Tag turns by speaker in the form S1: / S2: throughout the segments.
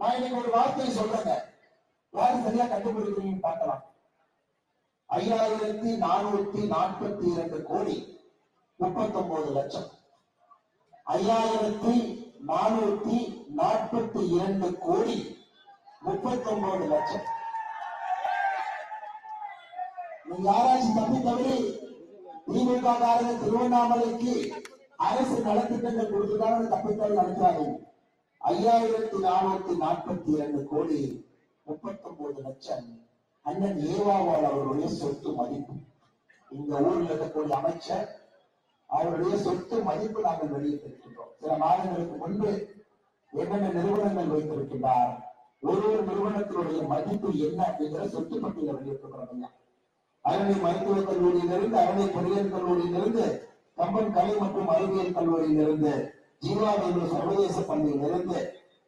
S1: நான் இன்னைக்கு ஒரு வார்த்தையை சொல்றேங்க. சரியா பார்க்கலாம். ஐயாயிரத்தி நானூத்தி நாற்பத்தி இரண்டு கோடி முப்பத்தி ஒன்பது லட்சம். ஐயாயிரத்தி நானூத்தி நாற்பத்தி இரண்டு கோடி முப்பத்தி ஒன்பது லட்சம். நீங்க யாராச்சும் தப்பி தவறி திமுக காரங்க திருவண்ணாமலைக்கு அரசு நலத்திட்டங்கள் கொடுத்துதான் தப்பி தப்பித்தால் நடத்துறாங்க ஐயாயிரத்தி நானூத்தி நாற்பத்தி இரண்டு கோடி முப்பத்தி ஒன்பது லட்சம் அண்ணன் ஏவாவால் அவருடைய சொத்து மதிப்பு. இந்த ஊரில் இருக்கக்கூடிய அமைச்சர் அவருடைய சொத்து மதிப்பு நாங்கள் வெளியிட்டிருக்கின்றோம். சில மாதங்களுக்கு முன்பு என்னென்ன நிறுவனங்கள் வைத்திருக்கின்றார் ஒரு ஒரு நிறுவனத்தினுடைய மதிப்பு என்ன அப்படிங்கிற சொத்து பட்டியலை வெளியிட்டிருக்கிறோம் ஐயா. அரணை மருத்துவக் கல்லூரியிலிருந்து அரணை பொறியியல் கல்லூரியிலிருந்து கம்பன் கலை மற்றும் அறிவியல் கல்லூரியிலிருந்து ஜீவாவேலு சர்வதேச பள்ளியிலிருந்து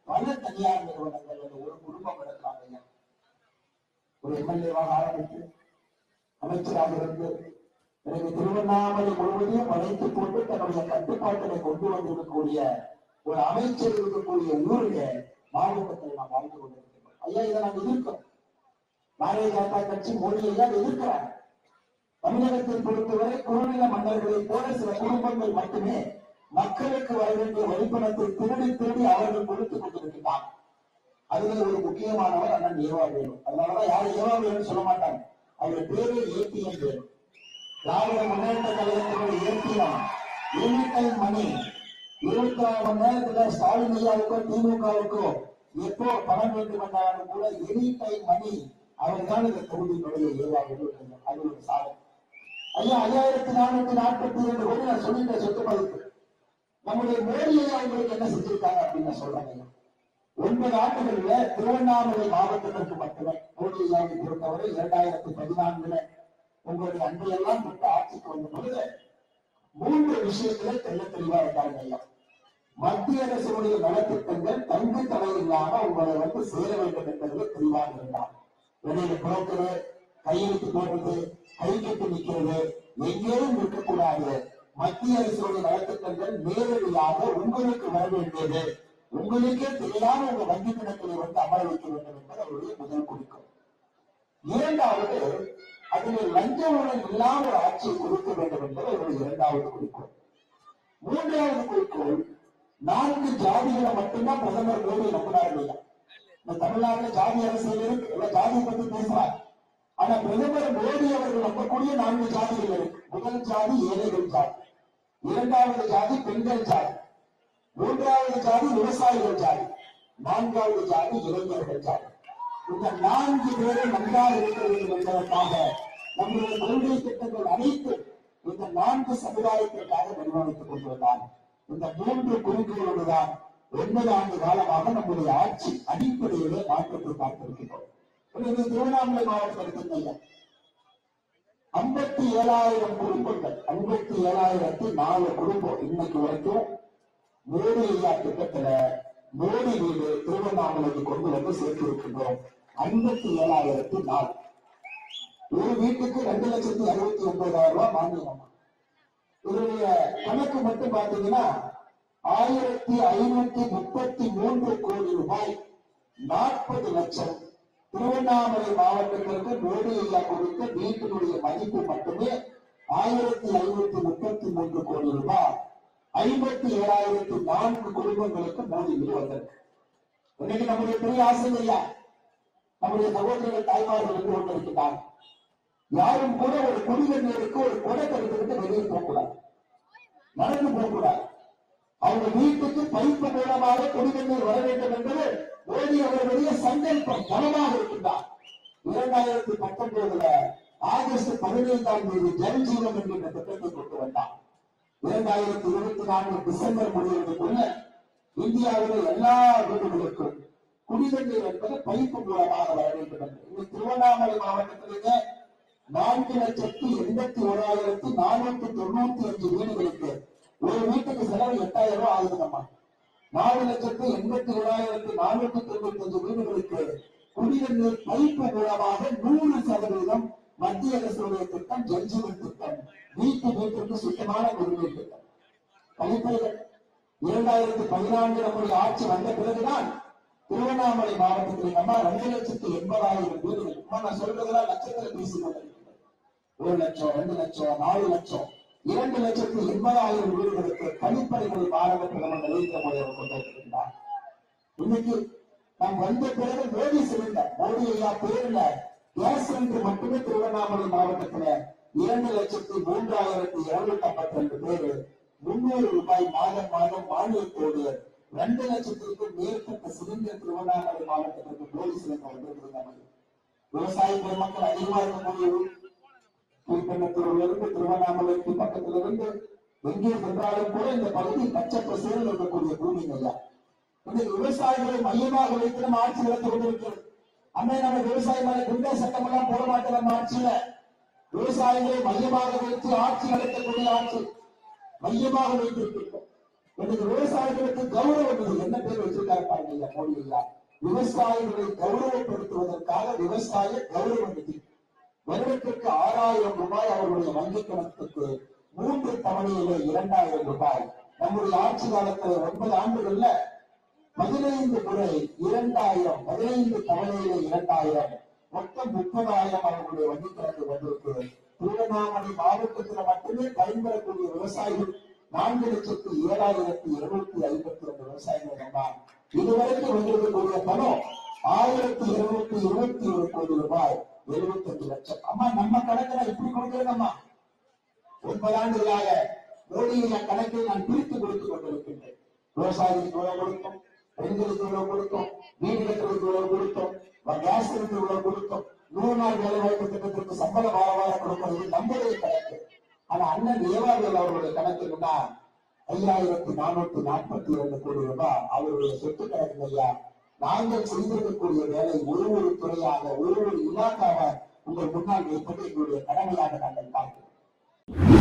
S1: பல தனியார் நிறுவனங்கள் அந்த ஒரு குடும்பம் நடக்கிறாங்க ஐயா. ஒரு எம்எல்ஏவாக ஆரம்பித்து அமைச்சராக இருந்து எனக்கு திருவண்ணாமலை முழுவதையும் படைத்து போட்டு தன்னுடைய கட்டுப்பாட்டினை கொண்டு வந்திருக்கக்கூடிய ஒரு அமைச்சர் இருக்கக்கூடிய ஊரில் மாவட்டத்தில் நாம் வாழ்ந்து கொண்டிருக்கிறோம் ஐயா இதை நாம் எதிர்க்கிறோம். பாரதிய ஜனதா கட்சி மொழியை தான் எதிர்க்கிறாங்க. தமிழகத்தை பொறுத்தவரை குறுநில மன்னர்களை போல சில குடும்பங்கள் மட்டுமே மக்களுக்கு வர வேண்டிய வரிப்பணத்தை திருடி திருடி அவர்கள் கொடுத்துக் கொண்டிருக்கிறார் அதுல ஒரு முக்கியமானவர் அண்ணன் ஏவா வேணும் அதனாலதான் யாரும் ஏவா வேணும்னு சொல்ல மாட்டாங்க. அவர் பேரு ஏபிஎம் வேணும் திராவிட முன்னேற்ற கழகத்தினுடைய ஏபிஎம் யூனிட்டைன் மணி. இருபத்தி ஆறு மணி நேரத்துல ஸ்டாலின் ஐயாவுக்கோ திமுகவுக்கோ எப்போ பணம் வேண்டும் என்றாலும் கூட எனி டைம் மணி அவர் தான் இந்த தொகுதியினுடைய ஏவா வேணும் அது ஒரு சாதனை. ஐயா ஐயாயிரத்தி நானூத்தி நாற்பத்தி இரண்டு கோடி நான் சொல்லிட்டேன் சொத்து மதிப்பு. நம்முடைய மோடியை அவங்களுக்கு என்ன செஞ்சிருக்காங்க அப்படின்னு நான் சொல்றேன் ஒன்பது ஆண்டுகள்ல திருவண்ணாமலை மாவட்டத்திற்கு மட்டுமே மோடி ஐயாவை பொறுத்தவரை இரண்டாயிரத்தி பதினான்குல உங்களுடைய அன்பையெல்லாம் விட்டு ஆட்சிக்கு வந்த பொழுது மூன்று விஷயத்துல தெல்ல தெளிவா இருந்தாங்க ஐயா. மத்திய அரசுடைய நலத்திட்டங்கள் தங்கு தடை இல்லாம உங்களை வந்து சேர வேண்டும் என்பதில் தெளிவாக இருந்தார். வெளியில புறக்கிறது கையெழுத்து போடுறது கைகட்டு நிற்கிறது எங்கேயும் இருக்கக்கூடாது. மத்திய அரசுடைய நலத்திட்டங்கள் நேரடியாக உங்களுக்கு வர வேண்டியது. உங்களுக்கே தெரியாம உங்க வங்கி கணக்கில் வந்து அமர வைக்க வேண்டும் என்பது அவருடைய முதல் குறிக்கும் இரண்டாவது அதில் லஞ்ச ஊழல் இல்லாத ஒரு ஆட்சியை கொடுக்க வேண்டும் என்பது அவருடைய இரண்டாவது குறிக்கோள். மூன்றாவது குறிக்கோள் நான்கு ஜாதிகளை மட்டும்தான் பிரதமர் மோடி நம்பினார் இல்லையா? இந்த தமிழ்நாட்டுல ஜாதி அரசியல் இருக்கு இல்ல ஜாதியை பத்தி பேசுறார் ஆனா பிரதமர் மோடி அவர்கள் நம்பக்கூடிய நான்கு ஜாதிகள் இருக்கு முதல் ஜாதி ஏழைகள் ஜாதி இரண்டாவது ஜாதி பெண்கள் ஜாதி மூன்றாவது ஜாதி விவசாயிகள் ஜாதி நான்காவது ஜாதி இளைஞர்கள் ஜாதி. இந்த நான்கு பேரும் நன்றாக இருக்க வேண்டும் என்பதற்காக நம்முடைய கொள்கை திட்டங்கள் அனைத்து இந்த நான்கு சமுதாயத்திற்காக வடிவமைத்துக் கொண்டிருந்தான் இந்த மூன்று குறிக்கோளோடுதான் ஒன்பது ஆண்டு காலமாக நம்முடைய ஆட்சி அடிப்படையிலே மாற்றத்தை பார்த்திருக்கிறோம். இது திருவண்ணாமலை மாவட்டம் எடுத்துக்கங்க ஐம்பத்தி ஏழாயிரம் குடும்பங்கள் ஐம்பத்தி ஏழாயிரத்தி நாலு குடும்பம் இன்னைக்கு வரைக்கும் மோடி இல்லா திட்டத்துல மோடி வீடு திருவண்ணாமலைக்கு கொண்டு வந்து சேர்த்து இருக்கின்றோம் ஐம்பத்தி ஏழாயிரத்தி நாலு. ஒரு வீட்டுக்கு ரெண்டு லட்சத்தி அறுபத்தி ஒன்பதாயிரம் ரூபாய் மானியம் இதனுடைய கணக்கு மட்டும் பாத்தீங்கன்னா ஆயிரத்தி ஐநூத்தி முப்பத்தி மூன்று கோடி ரூபாய் நாற்பது லட்சம் திருவண்ணாமலை மாவட்டத்திற்கு மோடி இல்லா கொடுத்த வீட்டினுடைய மதிப்பு மட்டுமே ஆயிரத்தி ஐநூத்தி முப்பத்தி மூன்று கோடி ரூபாய். ஐம்பத்தி ஏழாயிரத்தி நான்கு குடும்பங்களுக்கு மோடி வீடு இன்னைக்கு நம்முடைய பெரிய ஆசை ஐயா நம்முடைய சகோதரர்கள் தாய்மார்கள் என்று கொண்டிருக்கிறார். யாரும் கூட ஒரு குடிநீருக்கு ஒரு குடை கருத்துக்கிட்டு வெளியே போகக்கூடாது. நடந்து போகக்கூடாது. அவங்க வீட்டுக்கு பைப்பு மூலமாக குடிநீர் வர வேண்டும் என்பது மோடி அவர்களுடைய சங்கல்பம் பலமாக இருக்கின்றார். இரண்டாயிரத்தி பத்தொன்பதுல ஆகஸ்ட் பதினைந்தாம் தேதி ஜல் என்கின்ற திட்டத்தை கொண்டு வந்தார் இரண்டாயிரத்தி இருபத்தி நான்கு டிசம்பர் முடிவதற்குள்ள இந்தியாவில் எல்லா வீடுகளுக்கும் குடிநீர் என்பது பைப்பு மூலமாக வர வேண்டும் என்று. திருவண்ணாமலை மாவட்டத்திலேயே நான்கு லட்சத்தி எண்பத்தி ஓராயிரத்தி நானூத்தி தொண்ணூத்தி அஞ்சு வீடுகளுக்கு ஒரு செலவு எட்டாயிரம் ரூபாய் ஆகுதுங்கம்மா நாலு லட்சத்து எண்பத்தி ஏழாயிரத்தி நானூத்தி தொண்ணூத்தி அஞ்சு வீடுகளுக்கு குடிநீர் பைப்பு மூலமாக நூறு சதவீதம் மத்திய அரசுடைய திட்டம் ஜல்ஜீவன் திட்டம் வீட்டு வீட்டிற்கு சுத்தமான குடிநீர் திட்டம். கழிப்பறைகள் இரண்டாயிரத்தி பதினான்கு நம்முடைய ஆட்சி வந்த பிறகுதான் திருவண்ணாமலை மாவட்டத்தில் அம்மா ரெண்டு லட்சத்தி எண்பதாயிரம் வீடுகள். நான் சொல்றதெல்லாம் லட்சத்துல பேசிக் ஒரு லட்சம் ரெண்டு லட்சம் நாலு லட்சம். இரண்டு லட்சத்தி எண்பதாயிரம் வீடுகளுக்கு கழிப்பறைகளை பாரத பிரதமர் நரேந்திர மோடி அவர் கொண்டிருக்கின்றார் இன்னைக்கு நாம் வந்த பிறகு மோடி சிலிண்டர் மோடி ஐயா பேர்ல கேஸ் சிலிண்டர் மட்டுமே திருவண்ணாமலை மாவட்டத்துல இரண்டு லட்சத்தி மூன்றாயிரத்தி இருநூத்தி ஐம்பத்தி ரெண்டு பேரு முன்னூறு ரூபாய் மாதம் மாதம் மானியத்தோடு ரெண்டு லட்சத்திற்கும் மேற்பட்ட சிலிண்டர் திருவண்ணாமலை மாவட்டத்திற்கு மோடி சிலிண்டர் வந்திருக்கிறது. விவசாய பெருமக்கள் அதிகமா இருக்கக்கூடிய ஊர் இருந்து திருவண்ணாமலைக்கு பக்கத்துல இருந்து எங்கே சென்றாலும் கூட இந்த பகுதி பச்சை பசேல் இருக்கக்கூடிய பூமி ஐயா இன்னைக்கு விவசாயிகளை மையமாக வைத்து நம்ம ஆட்சி நடத்தி கொண்டிருக்கிறது அன்னை நம்ம விவசாய மேல குண்டா சட்டம் எல்லாம் போட மாட்டோம் நம்ம ஆட்சியில. விவசாயிகளை மையமாக வைத்து ஆட்சி நடத்தக்கூடிய ஆட்சி மையமாக வைத்திருக்கிறோம் இன்னைக்கு விவசாயிகளுக்கு கௌரவம் என்ன பேர் வச்சிருக்காரு பாருங்க ஐயா மோடி ஐயா விவசாயிகளை கௌரவப்படுத்துவதற்காக விவசாய கௌரவ நிதி வருடத்திற்கு ஆறாயிரம் ரூபாய் அவர்களுடைய வங்கி கணக்குக்கு மூன்று தவணையிலே இரண்டாயிரம் ரூபாய். நம்முடைய ஆட்சி காலத்துல ஒன்பது ஆண்டுகள்ல பதினைந்து முறை இரண்டாயிரம் பதினைந்து தவணையிலே இரண்டாயிரம் மொத்தம் முப்பதாயிரம் அவர்களுடைய வங்கி கணக்கு வந்திருக்கு. திருவண்ணாமலை மாவட்டத்தில் மட்டுமே பயன்பெறக்கூடிய விவசாயிகள் நான்கு லட்சத்து ஏழாயிரத்தி இருநூத்தி ஐம்பத்தி ரெண்டு விவசாயிகள் வந்தார் இதுவரைக்கும் வந்திருக்கக்கூடிய பணம் ஆயிரத்தி இருநூத்தி இருபத்தி ஒரு கோடி ரூபாய் எழுபத்தஞ்சு லட்சம். அம்மா நம்ம கணக்குல இப்படி கொடுக்கிறதம்மா ஒன்பது ஆண்டுகளாக மோடியின் கணக்கை நான் பிரித்து கொடுத்துக் கொண்டிருக்கின்றேன். விவசாயிகளுக்கு இவ்வளவு கொடுத்தோம் பெண்களுக்கு இவ்வளவு கொடுத்தோம் வீடு கட்டுறதுக்கு இவ்வளவு கொடுத்தோம் கேஸ் சிலிண்டர் இவ்வளவு கொடுத்தோம். நூறு நாள் வேலை வாய்ப்பு திட்டத்திற்கு சம்பள வார வாரம் கொடுப்பது நம்முடைய கணக்கு. ஆனா அண்ணன் ஏவாரியல் அவருடைய கணக்கு ஐயாயிரத்தி நானூத்தி நாற்பத்தி இரண்டு கோடி ரூபாய் அவருடைய சொத்து கணக்கு ஐயா. நாங்கள் செய்திருக்கக்கூடிய வேலை ஒரு ஒரு துறையாக ஒரு ஒரு இலாக்காக உங்கள் முன்னால் வைப்பது எங்களுடைய கடமையாக நாங்கள் பார்க்கிறோம்.